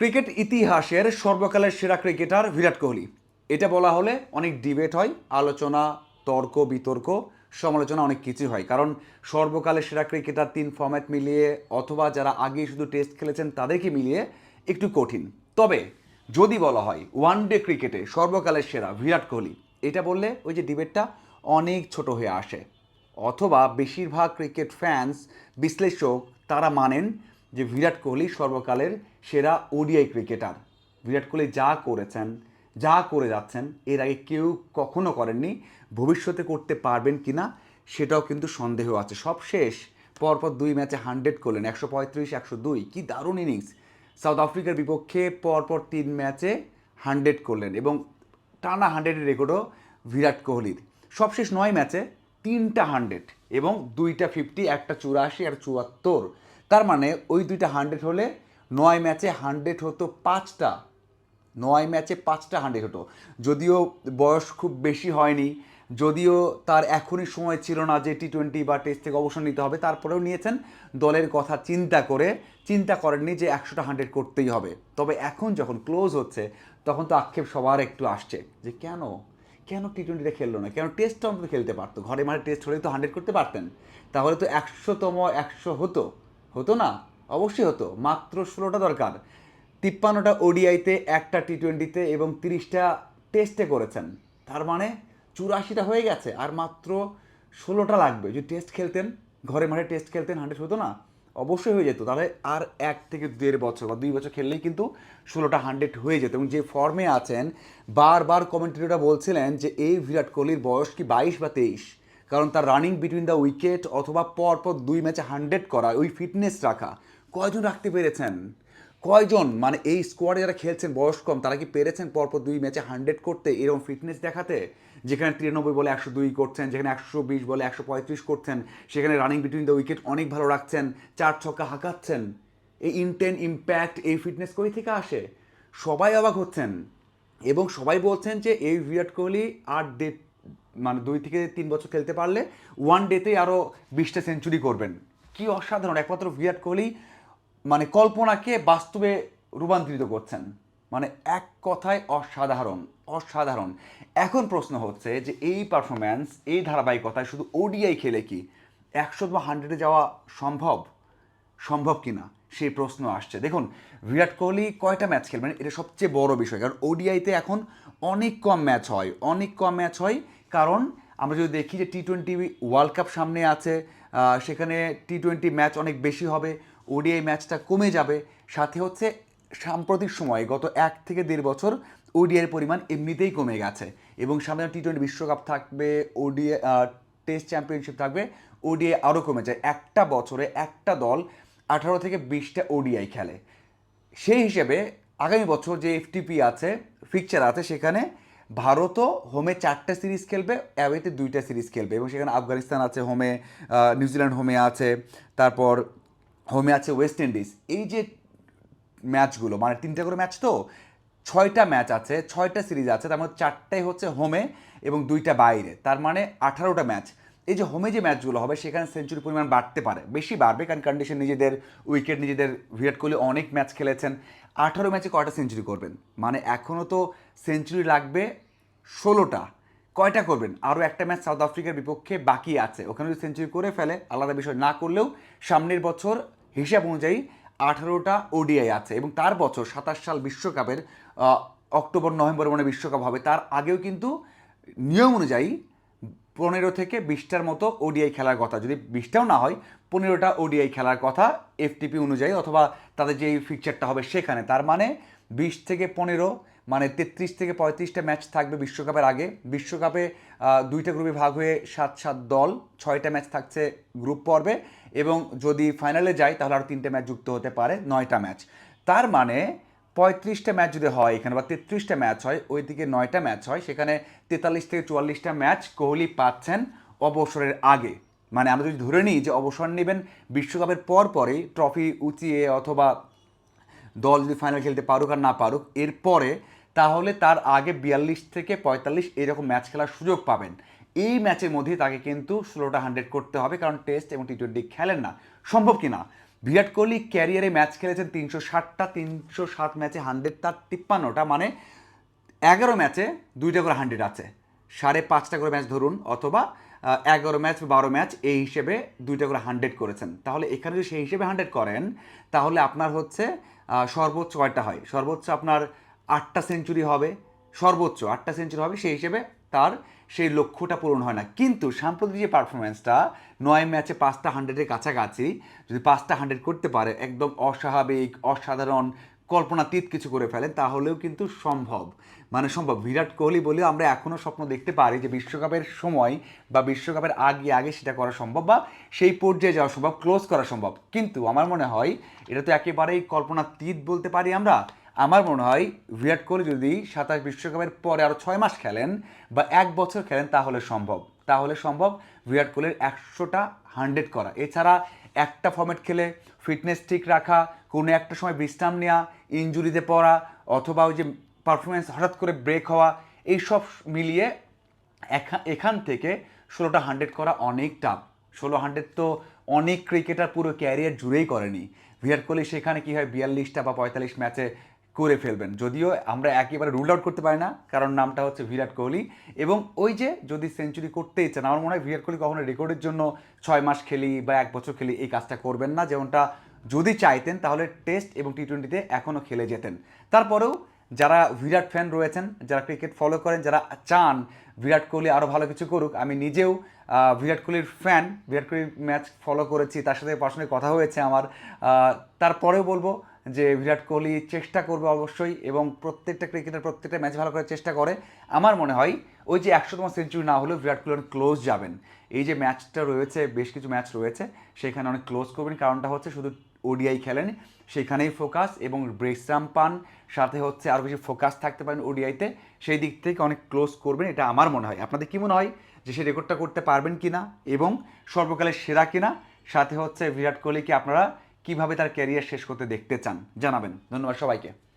Cricket ইতিহাসের সর্বকালের সেরা ক্রিকেটার বিরাট কোহলি। এটা বলা হলে অনেক ডিবেট হয়, আলোচনা, তর্ক, বিতর্ক, সমালোচনা অনেক কিছু হয়। কারণ সর্বকালের সেরা ক্রিকেটার তিন ফর্ম্যাট মিলিয়ে অথবা যারা আগে শুধু টেস্ট খেলেছেন তাদেরকে মিলিয়ে একটু কঠিন। তবে যদি বলা হয় ওয়ান ডে ক্রিকেটে সর্বকালের সেরা বিরাট কোহলি, এটা বললে ওই যে ডিবেটটা অনেক ছোট হয়ে আসে। অথবা বেশিরভাগ ক্রিকেট ফ্যান্স বিশ্লেষক তারা মানেন যে বিরাট কোহলি সর্বকালের সেরা ওডিআই ক্রিকেটার। বিরাট কোহলি যা করেছেন, যা করে যাচ্ছেন, এর আগে কেউ কখনো করেননি, ভবিষ্যতে করতে পারবেন কি না সেটাও কিন্তু সন্দেহ আছে। সব শেষ পরপর দুই ম্যাচে হান্ড্রেড করলেন, একশো পঁয়ত্রিশ, একশো দুই, কী দারুণ ইনিংস। সাউথ আফ্রিকার বিপক্ষে পরপর তিন ম্যাচে হান্ড্রেড করলেন এবং টানা হান্ড্রেডের রেকর্ডও বিরাট কোহলির। সবশেষ নয় ম্যাচে তিনটা হান্ড্রেড এবং দুইটা ফিফটি, একটা চুরাশি আর চুয়াত্তর। তার মানে ওই দুইটা হান্ড্রেড হলে নয় ম্যাচে হান্ড্রেড হতো পাঁচটা। নয় ম্যাচে পাঁচটা হান্ড্রেড হতো। যদিও বয়স খুব বেশি হয়নি, যদিও তার এখনই সময় ছিল না যে টি টোয়েন্টি বা টেস্ট থেকে অবসর নিতে হবে, তারপরেও নিয়েছেন দলের কথা চিন্তা করে, চিন্তা করেননি যে একশোটা হান্ড্রেড করতেই হবে। তবে এখন যখন ক্লোজ হচ্ছে, তখন তো আক্ষেপ সবার একটু আসছে যে কেন? কেন টি টোয়েন্টিটা খেললো না? কেন টেস্টটা অন্তত খেলতে পারতো? ঘরে মাঠে টেস্ট হলেই তো হান্ড্রেড করতে পারতেন। তাহলে তো একশোতম একশো হতো। হতো না? অবশ্যই হতো। মাত্র ষোলোটা দরকার। তিপ্পান্নটা ওডিআইতে, একটা টি টোয়েন্টিতে এবং তিরিশটা টেস্টে করেছেন। তার মানে চুরাশিটা হয়ে গেছে। আর মাত্র ষোলোটা লাগবে। যদি টেস্ট খেলতেন, ঘরে মাঠে টেস্ট খেলতেন, হান্ড্রেড হতো না? অবশ্যই হয়ে যেত। তাহলে আর এক থেকে দেড় বছর বা দুই বছর খেললেই কিন্তু ষোলোটা হান্ড্রেড হয়ে যেত। এবং যে ফর্মে আছেন, বারবার কমেন্টেটররা বলছিলেন যে, এই বিরাট কোহলির বয়স কি বাইশ বা তেইশ? কারণ তার রানিং বিটুইন দ্য উইকেট অথবা পরপর দুই ম্যাচে হান্ড্রেড করা, ওই ফিটনেস রাখা। কয়জন রাখতে পেরেছেন? কয়জন? মানে এই স্কোয়াডে যারা খেলছেন বয়স কম, তারা কি পেরেছেন পরপর দুই ম্যাচে হান্ড্রেড করতে? এরকম ফিটনেস দেখাতে? যেখানে তিরানব্বই বলে একশো দুই করছেন, যেখানে একশো বিশ বলে একশো পঁয়ত্রিশ করছেন, সেখানে রানিং বিটুইন দ্য উইকেট অনেক ভালো রাখছেন, চার ছক্কা হাঁকাচ্ছেন। এই ইনটেন ইম্প্যাক্ট এই ফিটনেস কই থেকে আসে? সবাই অবাক হচ্ছেন। এবং সবাই বলছেন যে এই বিরাট কোহলি আর ডে মানে দুই থেকে তিন বছর খেলতে পারলে ওয়ান ডেতেই আরও বিশটা সেঞ্চুরি করবেন। কি অসাধারণ, একমাত্র বিরাট কোহলি মানে কল্পনাকে বাস্তবে রূপান্তরিত করছেন। মানে এক কথায় অসাধারণ অসাধারণ। এখন প্রশ্ন হচ্ছে যে এই পারফরম্যান্স এই ধারাবাহিকতায় শুধু ওডিআই খেলে কি একশো বা হান্ড্রেডে যাওয়া সম্ভব? সম্ভব কি না সেই প্রশ্ন আসছে। দেখুন, বিরাট কোহলি কয়টা ম্যাচ খেলবেন? এটা সবচেয়ে বড় বিষয়। কারণ ওডিআইতে এখন অনেক কম ম্যাচ হয়, অনেক কম ম্যাচ হয় কারণ আমরা যদি দেখি যে টি টোয়েন্টি ওয়ার্ল্ড কাপ সামনে আছে সেখানে টি টোয়েন্টি ম্যাচ অনেক বেশি হবে ওডিআই ম্যাচটা কমে যাবে, সাথে হচ্ছে সাম্প্রতিক সময়ে গত এক থেকে দেড় বছর ওডিআইয়ের পরিমাণ এমনিতেই কমে গেছে এবং সামনে টি টোয়েন্টি বিশ্বকাপ থাকবে ওডিআই টেস্ট চ্যাম্পিয়নশিপ থাকবে ওডিআই আরও কমে যায়। একটা বছরে একটা দল আঠারো থেকে বিশটা ওডিআই খেলে। সেই হিসেবে আগামী বছর যে এফটিপি আছে ফিকচার আছে, সেখানে ভারতও হোমে চারটে সিরিজ খেলবে, অ্যাওয়েতে দুইটা সিরিজ খেলবে এবং সেখানে আফগানিস্তান আছে, হোমে নিউজিল্যান্ড হোমে আছে, তারপর হোমে আছে ওয়েস্ট ইন্ডিজ। এই যে ম্যাচগুলো মানে তিনটা করে ম্যাচ তো, ছয়টা ম্যাচ আছে, ছয়টা সিরিজ আছে, তার মধ্যে চারটাই হচ্ছে হোমে এবং দুইটা বাইরে। তার মানে আঠারোটা ম্যাচ। এই যে হোমে যে ম্যাচগুলো হবে, সেখানে সেঞ্চুরি পরিমাণ বাড়তে পারে। বেশি বাড়বে কারণ কন্ডিশন নিজেদের উইকেট নিজেদের। বিরাট কোহলি অনেক ম্যাচ খেলেছেন। আঠারো ম্যাচে কয়টা সেঞ্চুরি করবেন? মানে এখনও তো সেঞ্চুরি লাগবে ষোলোটা। কয়টা করবেন? আরও একটা ম্যাচ সাউথ আফ্রিকার বিপক্ষে বাকি আছে। ওখানে যদি সেঞ্চুরি করে ফেলে, আলাদা বিষয় না করলেও সামনের বছর হিসাব অনুযায়ী আঠারোটা ওডিআই আছে এবং তার বছর সাতাশ সাল বিশ্বকাপের অক্টোবর, নভেম্বর মানে বিশ্বকাপ হবে। তার আগেও কিন্তু নিয়ম অনুযায়ী পনেরো থেকে বিশটার মতো ওডিআই খেলার কথা। যদি বিশটাও না হয়, পনেরোটা ওডিআই খেলার কথা এফটিপি অনুযায়ী অথবা তাদের যে ফিকচারটা হবে সেখানে। তার মানে বিশ থেকে পনেরো মানে তেত্রিশ থেকে পঁয়ত্রিশটা ম্যাচ থাকবে বিশ্বকাপের আগে। বিশ্বকাপে দুইটা গ্রুপে ভাগ হয়ে সাত সাত দল, ছয়টা ম্যাচ থাকছে গ্রুপ পর্বে এবং যদি ফাইনালে যায়, তাহলে আরও তিনটে ম্যাচ যুক্ত হতে পারে, নয়টা ম্যাচ তার মানে পঁয়ত্রিশটা ম্যাচ যদি হয় এখানে বা তেত্রিশটা ম্যাচ হয়, ওইদিকে নয়টা ম্যাচ হয়, সেখানে তেতাল্লিশ থেকে চুয়াল্লিশটা ম্যাচ কোহলি পাচ্ছেন অবসরের আগে। মানে আমরা যদি ধরে নিই যে অবসর নেবেন বিশ্বকাপের পর পরেই ট্রফি উঁচিয়ে অথবা দল যদি ফাইনাল খেলতে পারুক আর না পারুক এরপরে তাহলে তার আগে বিয়াল্লিশ থেকে পঁয়তাল্লিশ এরকম ম্যাচ খেলার সুযোগ পাবেন। এই ম্যাচের মধ্যেই তাকে কিন্তু ষোলোটা হান্ড্রেড করতে হবে, কারণ টেস্ট এবং টি টোয়েন্টি খেলেন না। সম্ভব কি না? বিরাট কোহলি ক্যারিয়ারে ম্যাচ খেলেছেন তিনশো ষাটটা, তিনশো সাত ম্যাচে হান্ড্রেড তার তিপ্পান্নটা মানে এগারো ম্যাচে দুইটা করে হান্ড্রেড আছে। সাড়ে পাঁচটা করে ম্যাচ ধরুন, অথবা এগারো ম্যাচ বা বারো ম্যাচ এই হিসেবে দুইটা করে হান্ড্রেড করেছেন। তাহলে এখানে যদি সেই হিসেবে হান্ড্রেড করেন, তাহলে আপনার হচ্ছে সর্বোচ্চ কয়টা হয়? সর্বোচ্চ আপনার আটটা সেঞ্চুরি হবে, সর্বোচ্চ আটটা সেঞ্চুরি হবে, সেই হিসেবে তার সেই লক্ষ্যটা পূরণ হয় না। কিন্তু সাম্প্রতিক যে পারফরমেন্সটা নয় ম্যাচে পাঁচটা হান্ড্রেডের কাছাকাছি, যদি পাঁচটা হান্ড্রেড করতে পারে, একদম অস্বাভাবিক, অসাধারণ, কল্পনাতীত কিছু করে ফেলে, তাহলেও কিন্তু সম্ভব। মানে সম্ভব। বিরাট কোহলি বলেও আমরা এখনও স্বপ্ন দেখতে পারি যে বিশ্বকাপের সময় বা বিশ্বকাপের আগে আগে সেটা করা সম্ভব বা সেই পর্যায়ে যাওয়া সম্ভব ক্লোজ করা সম্ভব। কিন্তু আমার মনে হয়, এটা তো একেবারেই কল্পনাতীত বলতে পারি আমরা। আমার মনে হয় বিরাট কোহলি যদি সাতাশ বিশ্বকাপের পরে আরও ছয় মাস খেলেন বা এক বছর খেলেন, তাহলে সম্ভব। তাহলে সম্ভব বিরাট কোহলির একশোটা হান্ড্রেড করা। এছাড়া একটা ফর্মেট খেলে ফিটনেস ঠিক রাখা, কোনো একটা সময় বিশ্রাম নেওয়া ইঞ্জুরিতে পড়া, অথবা ওই যে পারফরমেন্স হঠাৎ করে ব্রেক হওয়া, এইসব মিলিয়ে এখান থেকে ষোলোটা হান্ড্রেড করা অনেক টাফ ষোলো হান্ড্রেড তো অনেক ক্রিকেটার পুরো ক্যারিয়ার জুড়েই করেনি। বিরাট কোহলি সেখানে কী হয়, বিয়াল্লিশটা বা পঁয়তাল্লিশ ম্যাচে করে ফেলবেন। যদিও আমরা একেবারে রুল আউট করতে পারি না, কারণ নামটা হচ্ছে বিরাট কোহলি। এবং ওই যে যদি সেঞ্চুরি করতেই চান, আমার মনে হয় বিরাট কোহলি কখনো রেকর্ডের জন্য ছয় মাস খেলি বা এক বছর খেলি এই কাজটা করবেন না। যেমনটা যদি চাইতেন, তাহলে টেস্ট এবং টি টোয়েন্টিতে এখনও খেলে যেতেন। তারপরেও যারা বিরাট ফ্যান রয়েছেন, যারা ক্রিকেট ফলো করেন, যারা চান বিরাট কোহলি আরও ভালো কিছু করুক, আমি নিজেও বিরাট কোহলির ফ্যান বিরাট কোহলির ম্যাচ ফলো করেছি, তার সাথে পার্সোনালি কথা হয়েছে আমার। তারপরেও বলব যে বিরাট কোহলি চেষ্টা করবে অবশ্যই এবং প্রত্যেকটা ক্রিকেটার প্রত্যেকটা ম্যাচ ভালো করার চেষ্টা করে। আমার মনে হয় ওই যে একশোতম সেঞ্চুরি না হলেও বিরাট কোহলি অনেক ক্লোজ যাবেন। এই যে ম্যাচটা রয়েছে, বেশ কিছু ম্যাচ রয়েছে, সেখানে অনেক ক্লোজ করবেন। কারণটা হচ্ছে শুধু ওডিআই খেলেন, সেখানেই ফোকাস এবং ব্রেকস্টাম পান। সাথে হচ্ছে আরও বেশি ফোকাস থাকতে পারেন ওডিআইতে। সেই দিক থেকে অনেক ক্লোজ করবেন, এটা আমার মনে হয়। আপনাদের কী মনে হয় যে সেই রেকর্ডটা করতে পারবেন কিনা এবং সর্বকালের সেরা কিনা? সাথে হচ্ছে বিরাট কোহলিকে আপনারা কীভাবে তার ক্যারিয়ার শেষ করতে দেখতে চান জানাবেন। ধন্যবাদ সবাইকে।